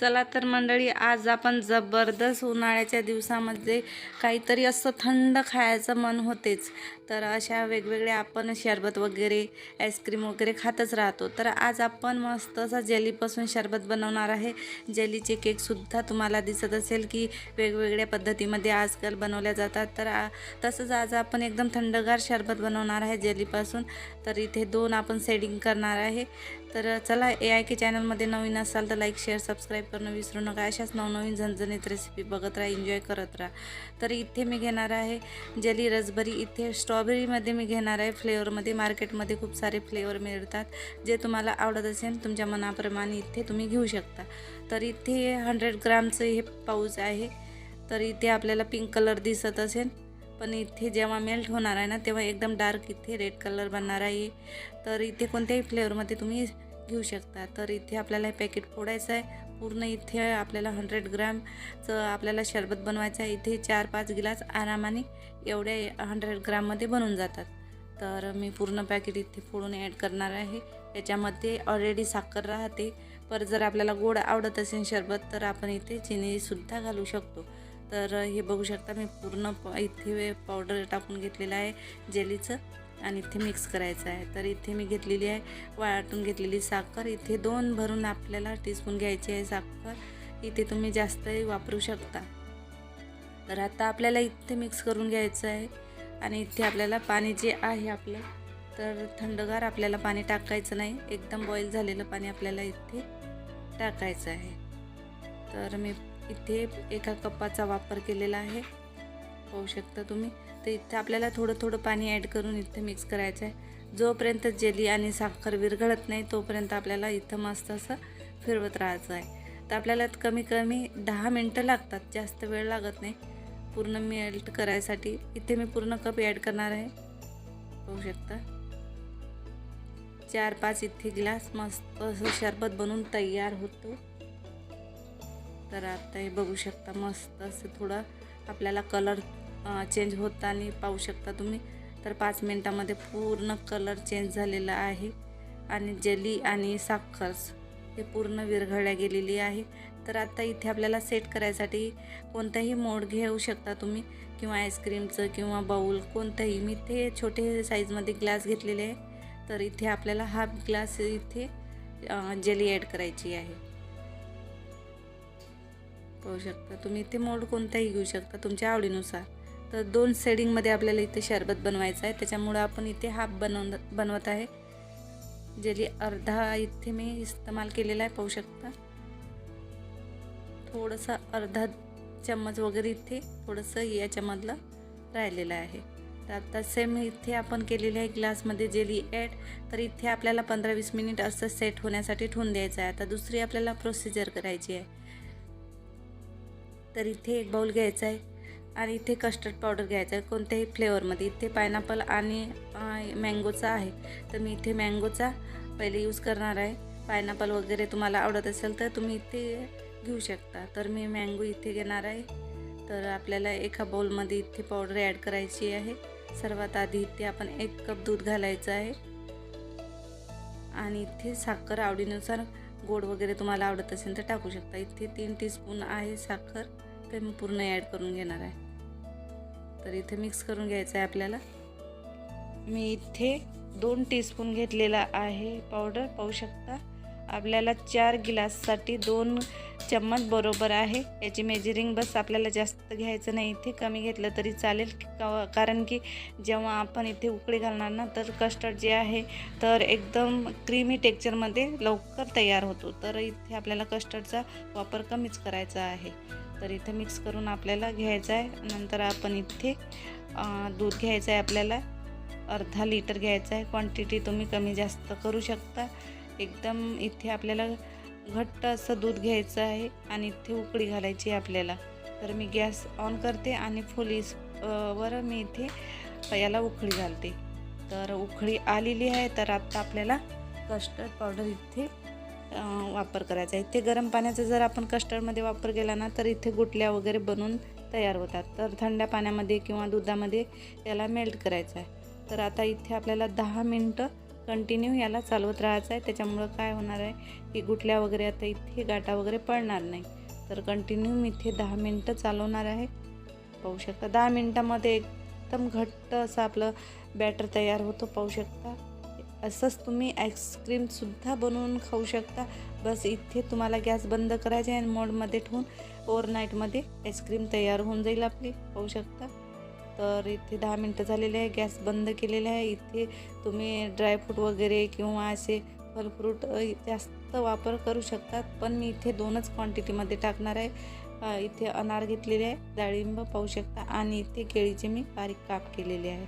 चला तर मंडळी आज आपण जबरदस्त उन्हाळ्याच्या दिवसामध्ये काहीतरी असं थंड खायचं मन होतेच. तर अशा वेगवेगळ्या आपण शरबत वगैरे आईस्क्रीम वगैरे खातच राहतो. तर आज आपण मस्त असं जेलीपासून शरबत बनवणार आहे. जेलीचे केकसुद्धा तुम्हाला दिसत असेल की वेगवेगळ्या पद्धतीमध्ये आजकाल बनवल्या जातात. तर आ- तसंच आज आपण एकदम थंडगार शरबत बनवणार आहे जेलीपासून. तर इथे दोन आपण सेडिंग करणार आहे. तर चला ए आय के चॅनलमध्ये नवीन असाल तर लाईक शेअर सबस्क्राईब करणं विसरू नका. अशाच नवनवीन झणझणीत रेसिपी बघत राहा एन्जॉय करत राहा. तर इथे मी घेणार आहे जेली रसभरी. इथे स्ट्रॉबेरीमध्ये मी घेणार आहे. फ्लेवरमध्ये मार्केटमध्ये खूप सारे फ्लेवर मिळतात. जे तुम्हाला आवडत असेल तुमच्या मनाप्रमाणे इथे तुम्ही घेऊ शकता. तर इथे हंड्रेड ग्रामचं हे पाऊच आहे. तर इथे आपल्याला पिंक कलर दिसत असेल. पण इथे जेव्हा मेल्ट होणार आहे ना तेव्हा एकदम डार्क इथे रेड कलर बनणार आहे. तर इथे कोणत्याही फ्लेवरमध्ये तुम्ही घेऊ शकता. तर इथे आपल्याला हे पॅकेट फोडायचं आहे. पूर्ण इथे आपल्याला हंड्रेड ग्रॅमचं आपल्याला शरबत बनवायचं आहे. इथे चार पाच गिलास आरामाने एवढ्या हंड्रेड ग्राममध्ये बनून जातात. तर मी पूर्ण पॅकेट इथे फोडून ॲड करणार आहे. याच्यामध्ये ऑलरेडी साखर राहते. पर जर आपल्याला गोड आवडत असेल शरबत तर आपण इथे चिनीसुद्धा घालू शकतो. तर हे बघू शकता मी पूर्ण प इथे पावडर टाकून घेतलेलं आहे जेलीचं आणि इथे मिक्स करायचं आहे. तर इथे मी घेतलेली आहे वाटून घेतलेली साखर. इथे दोन भरून आपल्याला टीस्पून घ्यायची आहे साखर. इथे तुम्ही जास्तही वापरू शकता. तर आता आपल्याला इथे मिक्स करून घ्यायचं आहे आणि इथे आपल्याला पाणी जे आहे आपलं तर थंडगार आपल्याला पाणी टाकायचं नाही. एकदम बॉईल झालेलं पाणी आपल्याला इथे टाकायचं आहे. तर मी इथे एका कपाचा वापर केलेला आहे. पाहू शकता तुम्ही. तर इथे आपल्याला थोडं थोडं पाणी ॲड करून इथे मिक्स करायचं आहे. जोपर्यंत जेली आणि साखर विरघळत नाही तोपर्यंत आपल्याला इथं मस्त असं फिरवत राहायचं आहे. तर आपल्याला कमी कमी दहा मिनटं लागतात. जास्त वेळ लागत नाही. पूर्ण मेल्ट करायसाठी. इथे मी पूर्ण कप ॲड करणार आहे. पाहू शकता. चार पाच इथे ग्लास मस्त असं शरबत बनवून तयार होतो. तर आता हे बघू शकता मस्त असं थोडं आपल्याला कलर चेंज होताना पाहू शकता तुम्ही. तर पाच मिनटामध्ये पूर्ण कलर चेंज झालेला आहे. आणि जेली आणि साखर हे पूर्ण विरघळल्या गेलेली आहे. तर आता इथे आपल्याला सेट करायसाठी कोणताही मोड घेऊ शकता तुम्ही. किंवा आईस्क्रीमचं किंवा बाऊल कोणतंही. मी ते छोटे साईजमध्ये ग्लास घेतलेले आहे. तर इथे आपल्याला हाफ ग्लास इथे जेली ॲड करायची आहे. पाहू शकता. तुम्ही इथे मोड कोणताही घेऊ शकता तुमच्या आवडीनुसार. तर दोन सेडिंगमध्ये आपल्याला इथे शरबत बनवायचं आहे. त्याच्यामुळं आपण इथे हाफ बनव बनवत आहे. जेली अर्धा इथे मी इस्तेमाल केलेला आहे पाहू शकता. थोडंसं अर्धा चम्मच वगैरे इथे थोडंसं याच्यामधलं राहिलेलं आहे. तर आता सेम इथे आपण केलेली आहे ग्लासमध्ये जेली ॲड तर इथे आपल्याला पंधरा वीस मिनिट असं सेट होण्यासाठी ठेवून द्यायचं आहे. आता दुसरी आपल्याला प्रोसिजर करायची आहे. तर इथे एक बाऊल घ्यायचा आहे आणि इथे कस्टर्ड पावडर घ्यायचा आहे. कोणत्याही फ्लेवरमध्ये इथे पायनॅपल आणि मँगोचा आहे. तर मी इथे मँगोचा पहिले यूज करणार आहे. पायनॅपल वगैरे तुम्हाला आवडत असेल तर तुम्ही इथे घेऊ शकता. तर मी मँगो इथे घेणार आहे. तर आपल्याला एका बाउलमध्ये इथे पावडर ॲड करायची आहे. सर्वात आधी इथे आपण एक कप दूध घालायचं आहे. आणि इथे साखर आवडीनुसार गोड वगैरे तुम्हाला आवडत असेल तर टाकू शकता. इथे तीन टीस्पून आहे साखर. ते मी पूर्ण ॲड करून घेणार आहे. तर इथे मिक्स करून घ्यायचं आहे आपल्याला. मी इथे दोन टीस्पून घेतलेला आहे पावडर पाहू शकता. आपल्याला चार गिलाससाठी दोन चम्मच बरोबर आहे. याची मेजरिंग बस आपल्याला जास्त घ्यायचं नाही. इथे कमी घेतलं तरी चालेल. कारण की जेव्हा आपण इथे उकळी घालणार ना तर कस्टर्ड जे आहे तर एकदम क्रीमी टेक्चरमध्ये लवकर तयार होतो. तर इथे आपल्याला कस्टर्डचा वापर कमीच करायचा आहे. तर इथे मिक्स करून आपल्याला घ्यायचं आहे. नंतर आपण इथे दूध घ्यायचं आहे आपल्याला. अर्धा लिटर घ्यायचं आहे. क्वांटिटी तुम्ही कमी जास्त करू शकता. एकदम इथे आपल्याला घट्ट असं दूध घ्यायचं आहे आणि इथे उकळी घालायची आहे आपल्याला. तर मी गॅस ऑन करते आणि फुल वर मी इथे याला उकळी घालते. तर उकळी आलेली आहे तर आता आपल्याला कस्टर्ड पावडर इथे वापर करायचा आहे. इथे गरम पाण्याचा जर आपण कस्टर्डमध्ये वापर केला ना तर इथे गुटल्या वगैरे बनून तयार होतात. तर थंड्या पाण्यामध्ये किंवा दुधामध्ये याला मेल्ट करायचं आहे. तर आता इथे आपल्याला दहा मिनटं कंटिन्यू याला चालवत राहायचं आहे. त्याच्यामुळं काय होणार आहे की गुठल्या वगैरे आता इथे गाठा वगैरे पडणार नाही. तर कंटिन्यू मी इथे दहा मिनटं चालवणार आहे. पाहू शकता. दहा मिनटामध्ये एकदम घट्ट असं आपलं बॅटर तयार होतो. पाहू शकता. असंच तुम्ही आईस्क्रीमसुद्धा बनवून खाऊ शकता. बस इथे तुम्हाला गॅस बंद करायचे आहे आणि मोडमध्ये ठेवून ओव्हरनाईटमध्ये आईस्क्रीम तयार होऊन जाईल आपली. पाहू शकता. तर इथे दहा मिनटं झालेले आहे. गॅस बंद केलेले आहे. इथे तुम्ही ड्रायफ्रूट वगैरे किंवा असे फलफ्रूट जास्त वापर करू शकतात. पण मी इथे दोनच क्वांटिटीमध्ये टाकणार आहे. इथे अनार घेतलेले आहे. डाळिंब पाहू शकता. आणि इथे केळीचे मी बारीक काप केलेले आहे.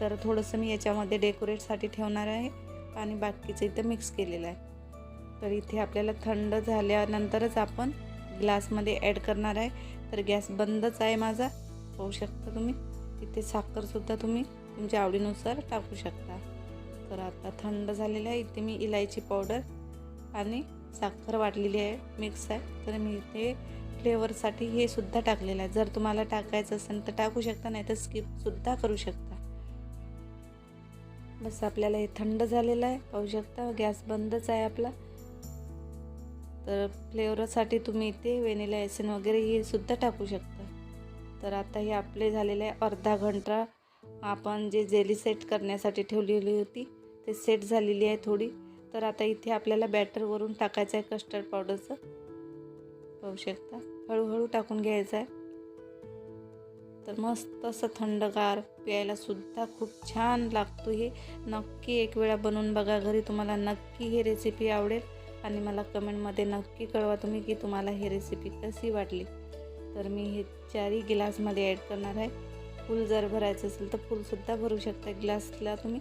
तर थोडंसं मी याच्यामध्ये डेकोरेटसाठी ठेवणार आहे. आणि बाकीचं इथं मिक्स केलेलं आहे. तर इथे आपल्याला थंड झाल्यानंतरच आपण ग्लासमध्ये ॲड करणार आहे. तर गॅस बंदच आहे माझा. पाहू शकता तुम्ही. इथे साखरसुद्धा तुम्ही तुमच्या आवडीनुसार टाकू शकता. तर आता थंड झालेलं आहे इथे मी इलायची पावडर आणि साखर वाटलेली आहे मिक्स आहे. तर मी इथे फ्लेवरसाठी हे सुद्धा टाकलेलं आहे. जर तुम्हाला टाकायचं असेल तर टाकू शकता नाही तर स्किपसुद्धा करू शकता. बस आपल्याला हे थंड झालेलं आहे पाहू शकता गॅस बंदच आहे आपला. तर फ्लेवरसाठी तुम्ही इथे व्हेनिला एसन वगैरे हे सुद्धा टाकू शकता. तर आता हे आपले झालेले आहे अर्धा घंटा आपण जे जेली सेट करण्यासाठी ठेवलेली होती ते सेट झालेली आहे थोडी. तर आता इथे आपल्याला बॅटरवरून टाकायचं आहे कस्टर्ड पावडरचं पाहू शकता. हळूहळू टाकून घ्यायचं आहे. तर मस्त असं थंडगार प्यायला सुद्धा खूप छान लागतो हे. नक्की एक वेळा बनवून बघा घरी. तुम्हाला नक्की ही रेसिपी आवडेल. आणि मला कमेंटमध्ये नक्की कळवा तुम्ही की तुम्हाला ही रेसिपी कशी वाटली. तर मी हे चारही गिलासमध्ये ॲड करणार आहे. फूल जर भरायचं असेल तर फूलसुद्धा भरू शकता ग्लासला तुम्ही.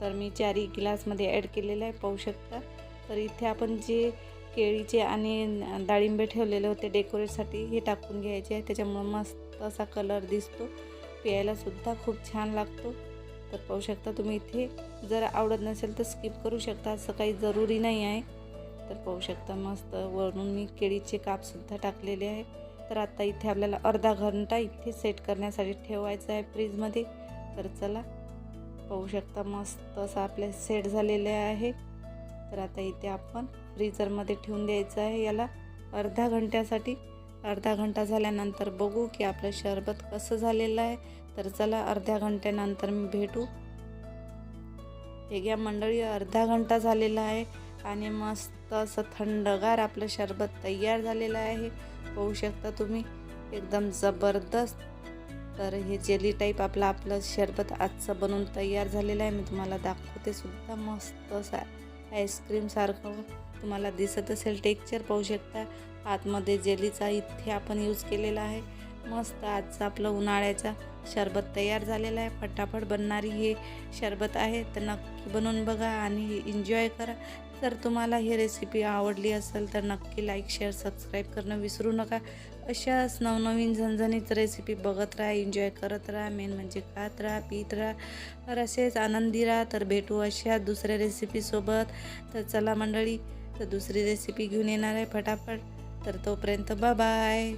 तर मी चारही गिलासमध्ये ॲड केलेलं आहे पाहू शकता. तर इथे आपण जे केळीचे आणि डाळिंबे ठेवलेले होते डेकोरेटसाठी हे टाकून घ्यायचे आहे. त्याच्यामुळं मस्त असा कलर दिसतो. प्यायलासुद्धा खूप छान लागतो. तर पाहू शकता तुम्ही इथे. जर आवडत नसेल तर स्किप करू शकता. असं काही जरुरी नाही आहे. तर पाहू शकता मस्त वरून मी केळीचे कापसुद्धा टाकलेले आहे. तर आता इथे आपल्याला अर्धा घंटा इथे सेट करण्यासाठी ठेवायचं आहे फ्रीजमध्ये तर चला पाहू शकता मस्त असं आपले सेट झालेले आहे. तर आता इथे आपण फ्रीजरमध्ये ठेवून द्यायचं आहे. याला अर्धा घंट्यासाठी अर्धा घंटा झाल्यानंतर बघू की आपलं शरबत कसं झालेलं आहे. तर चला अर्ध्या घंट्यानंतर मी भेटू. हे घ्या मंडळी अर्धा घंटा झालेला आहे आणि मस्त असं थंडगार आपलं शरबत तयार झालेलं आहे. पाहू शकता तुम्ही एकदम जबरदस्त. तर हे जेली टाईप आपलं आपलं शरबत आजचं बनवून तयार झालेलं आहे. मी तुम्हाला दाखवते सुद्धा मस्त असं आईस्क्रीमसारखं तुम्हाला दिसत असेल टेक्चर पाहू शकता आतमध्ये जेलीचा इथे आपण यूज केलेला आहे. मस्त आजचं आपलं उन्हाळ्याचा शरबत तयार झालेला आहे. फटाफट बनणारी हे शरबत आहे. तर नक्की बनवून बघा आणि एन्जॉय करा. जर तुम्हाला ही रेसिपी आवडली असेल तर नक्की लाईक शेअर सबस्क्राईब करणं विसरू नका. अशाच नवनवीन झणझणीत रेसिपी बघत राहा एन्जॉय करत राहा. मेन म्हणजे खात राहा पित राहा. तर असेच आनंदी राहा. तर भेटू अशा दुसऱ्या रेसिपीसोबत तर चला मंडळी तर दुसरी रेसिपी घेऊन येणार आहे फटाफट. तर तोपर्यंत बाय